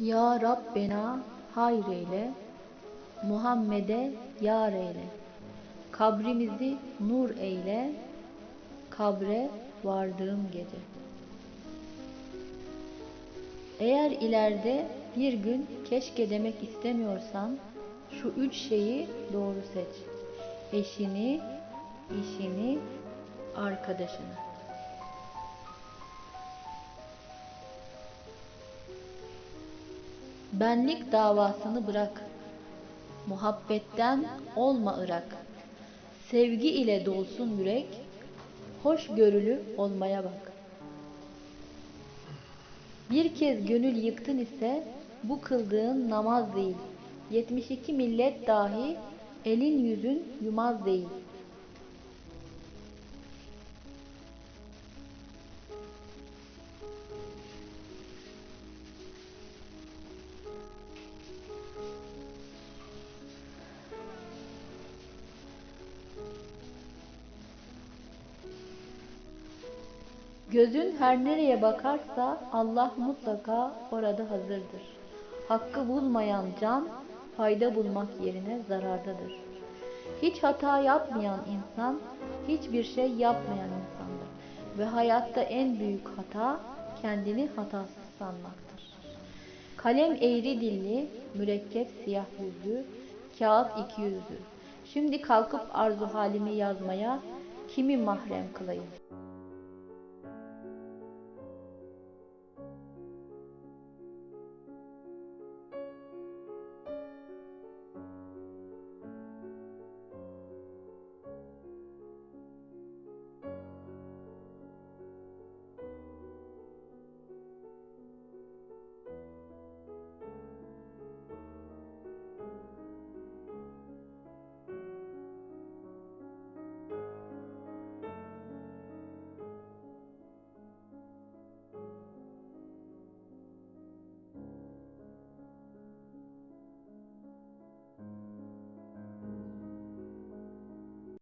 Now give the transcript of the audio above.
Ya Rabbena hayreyle, Muhammed'e yar eyle. Kabrimizi nur eyle, kabre vardığım gece. Eğer ileride bir gün keşke demek istemiyorsan, şu üç şeyi doğru seç. Eşini, işini, arkadaşını. Benlik davasını bırak. Muhabbetten olma ırak. Sevgi ile dolsun yürek. Hoşgörülü olmaya bak. Bir kez gönül yıktın ise bu kıldığın namaz değil. 72 millet dahi elin yüzün yumaz değil. Gözün her nereye bakarsa Allah mutlaka orada hazırdır. Hakkı bulmayan can fayda bulmak yerine zarardadır. Hiç hata yapmayan insan hiçbir şey yapmayan insandır. Ve hayatta en büyük hata kendini hatasız sanmaktır. Kalem eğri dilli, mürekkep siyah yüzlü, kağıt iki yüzlü. Şimdi kalkıp arzu halimi yazmaya kimi mahrem kılayım?